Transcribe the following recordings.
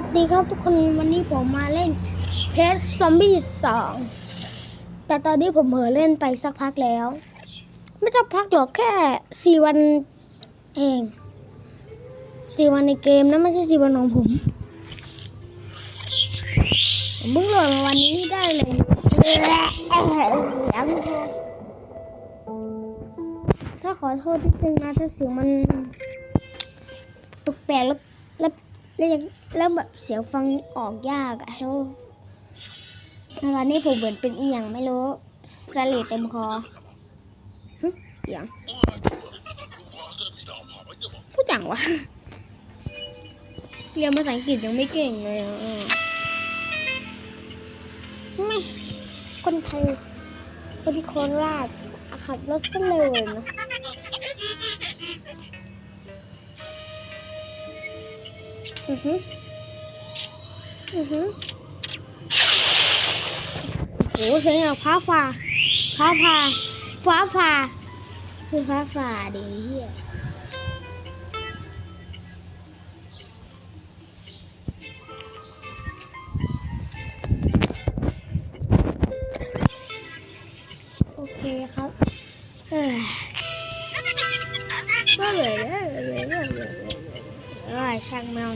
วัสดีครับทุกคนวันนี้ผมมาเล่นเพสซอมบี้สองแต่ตอนนี้ผมเผลอเล่นไปสักพักแล้ว ไม่สักพักหรอกแค่สี่วันเองสี่วันในเกมนะไม่ใช่สี่วันของผมผมเพิ่งโหลดมาวันนี้ได้เลยถ้าขอโทษนิดนึงนะถ้าเสียงมันแปลกๆแล้ว แล้วแล้วยังแล้วแบบเสียงฟังออกยากอะแล้วตอนนี้ผมเหมือนเป็นอีหยังไม่รู้สะเลดเต็มคอหึเสียงพูดจังวะเรียนภาษาอังกฤษยังไม่เก่งเลยอะไม่คนไทยคนโคราชขับรถสเลวเลยนะ อือฮึอือฮึโอ้เสียงอย่างฟ้ ช่างแมว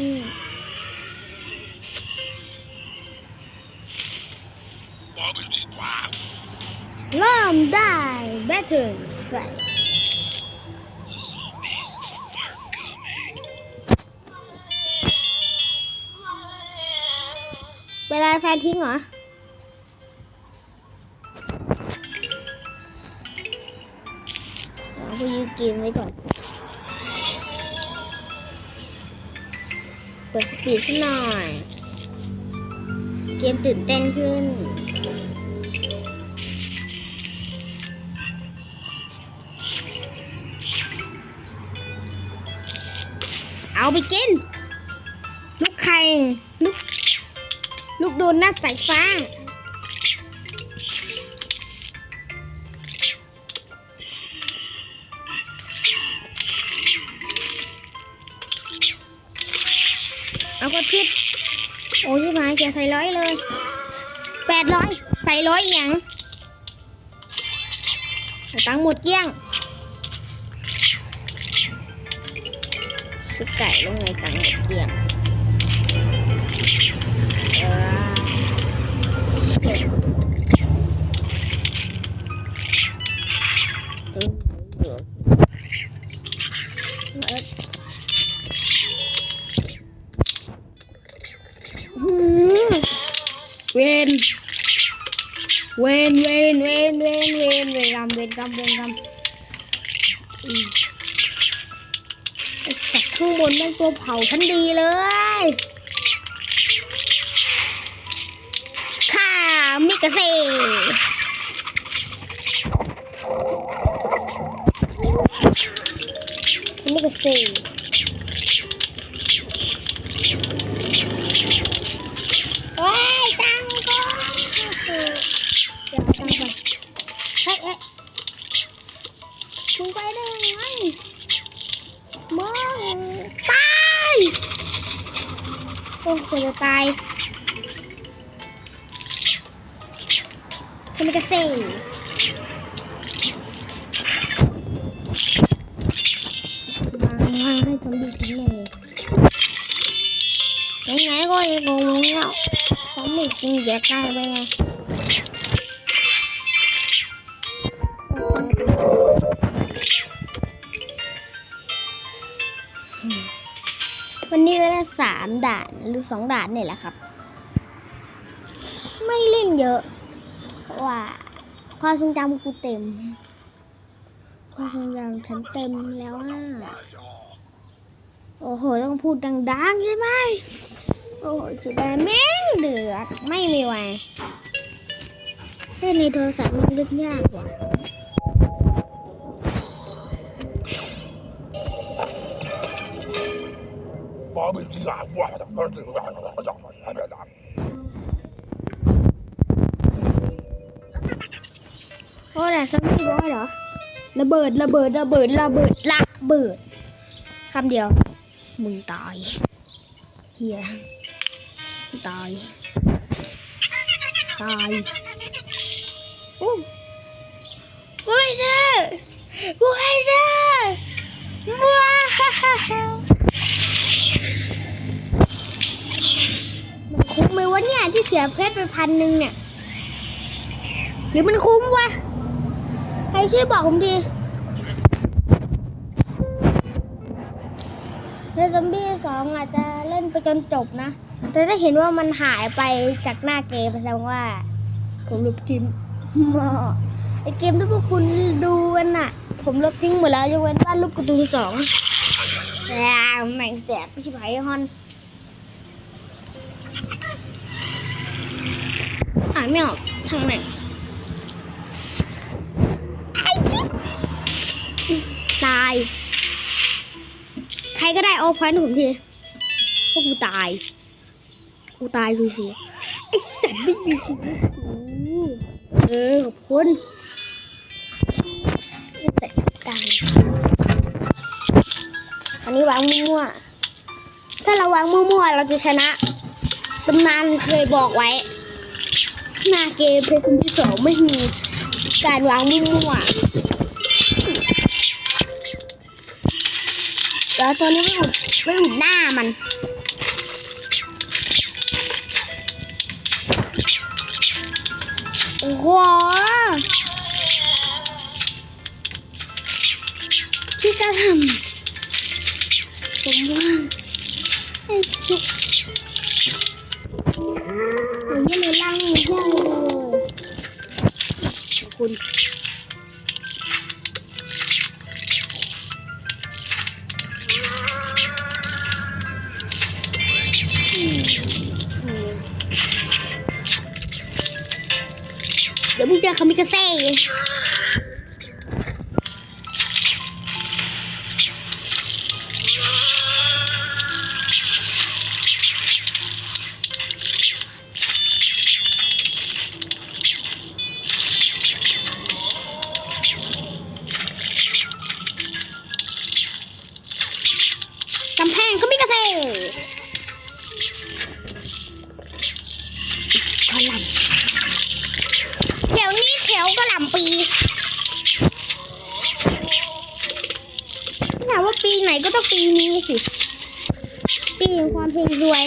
อืมเริ่มได้แบตเทิลใส่เวลาแฟนทิ้งเหรอ เอายืมเกมไว้ก่อน เปิดสปีดขึ้นหน่อย เกมตื่นเต้นขึ้น เอาไปกิน ลูกไข่ ลูก ลูกโดนหน้าสายฟ้าเอา ใส่ร้อยเลยแปดร้อยใส่ร้อยอหย่างเอาตังค์หมดเกลี้ยงซื้อไก่ลงในตังค์หมดเกลี้ยงเออ เวนเวนเวนเวนเวนเวนเวนกรรมเวนกรรมเวนกรรมอืมไอ้สัตว์ข้างบนแม่งตัวเผาชั้นดีเลยข้ามิกาเซ่มิกาเซ่ มึงไปได้ยังไงมึงตายโอ้กูจะตายทำไมกระเซ่วางวางให้ซอมบี้ทิ้งเลยยังไงก็ยังงงเนาะเขาไม่กินแยกได้ไปไง สามด่านหรือสองด่านเนี่ยแหละครับ ไม่เล่นเยอะเพราะว่าความทรงจำกูเต็ม ความทรงจำฉันเต็มแล้วอะโอ้โห ต้องพูดดังๆใช่ไหมโอ้โหสุดายแม่งเดือด ไม่มีไวเล่นในโทรศัพท์มันเล่นยากกว่า โอ้แต่ซอมบี้บอสเหรอ ระเบิดระเบิดระเบิดระเบิดระเบิดคำเดียว มึงตายเฮียตาย ตายโอ้กูไม่ใช่กูไม่ใช่ว้า มันคุ้มไหมวะเนี่ยที่เสียเพชรไปพันหนึ่งเนี่ย หรือมันคุ้มวะ ใครช่วยบอกผมดีเรซอมบี้สองอาจจะเล่นไปจนจบนะ แต่ถ้าเห็นว่ามันหายไปจากหน้าเกมแสดงว่าผมลบทิ้งมอไอเกมที่พวกคุณดูกันน่ะ ผมลบทิ้งหมดแล้วยกเว้นบ้านรูปกร์ตูนสอง แล้วแม่งแสบพี่ไผ่ฮอนอ่านไม่ออกทางไหนไอ้จิ๊บตาย ใครก็ได้เอาพอยต์ให้ผมทีพวกกูตาย กูตายคือสิไอ้สัตว์ไม่มีกูเออขอบคุณไอ้สัตว์ตาย อันนี้วางมั่วๆ ถ้าเราวางมั่วๆ เราจะชนะตำนานเคยบอกไว้ หน้าเกมเพลย์ที่สองไม่มีการวางมั่วๆแล้วตัวนี้ไม่อุดไม่อุดหน้ามันโอ้โหพี่กระทำ ผมว่าไอ้สุดผมยังไม่ล่างไม่ได้เลยคุณเดี๋ยวมึงเจอคามิกาเซ่ ก็ปีนี้สิ ปีแห่งความเพลงรวย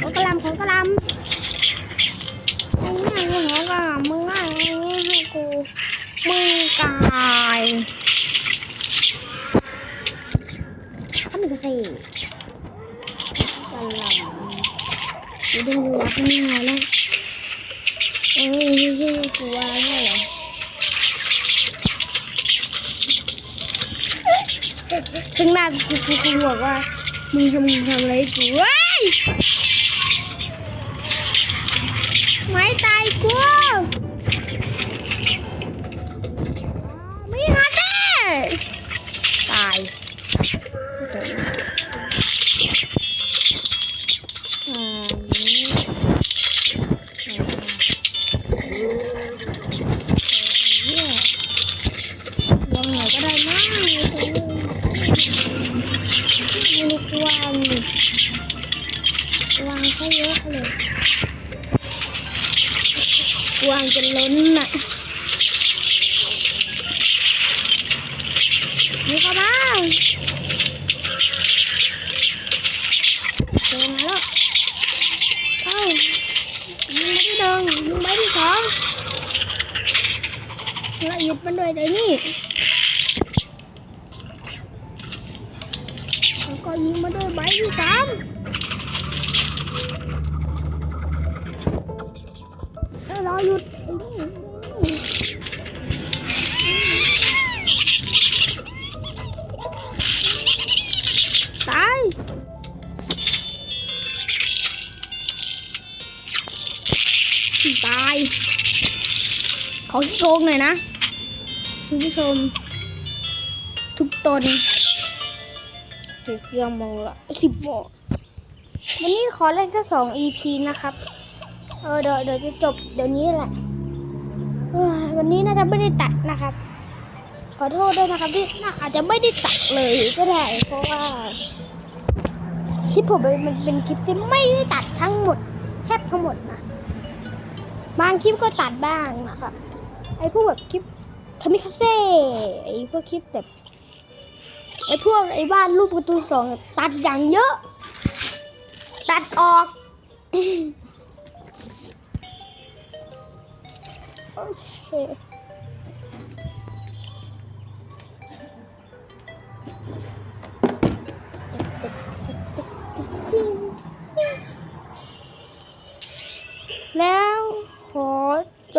หัวกระลำหัวกระลำมึงง่ายหัวกระหลำมึงง่ายอย่างให้กูมึงกายข้ามีกาแฟกระลำกูดูวัดง่ายแล้ว อ้ยกูวางให้เหรอข้างหน้ากูกูกูบอกว่า มึงทำมึงทำอะไรกูเว้ยไม่ตายกู วางจนล้นน่ะนี่เข้ามาเดินมาแล้วเอ้ายิงไปที่เดิมยิงไปที่สองแล้วหยุดมันด้วยเดี๋ยวนี้ ตาย ขอขี้โกงหน่อยนะคุณผู้ชม ทุกตนเด็กยังมองละสิบโมงวันนี้ขอเล่นแค่สอง EP นะครับ เออเดี๋ยวเดี๋ยวจะจบเดี๋ยวนี้แหละวันนี้น่าจะไม่ได้ตัดนะครับ ขอโทษด้วยนะครับที่น่าอาจจะไม่ได้ตัดเลยก็ได้เพราะว่าคลิปผมมันเป็นคลิปที่ไม่ได้ตัดทั้งหมดแทบทั้งหมดนะ บางคลิปก็ตัดบ้างนะครับไอ้พวกแบบคลิปคามิคาเซ่ไอ้พวกคลิปแบบไอ้พวกไอ้บ้านรูปการ์ตูสองตัดอย่างเยอะ ตัดออกโอเค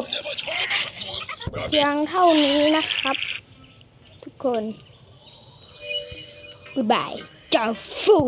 บเพียงเท่านี้นะครับ ทุกคน goodbye จาฟูด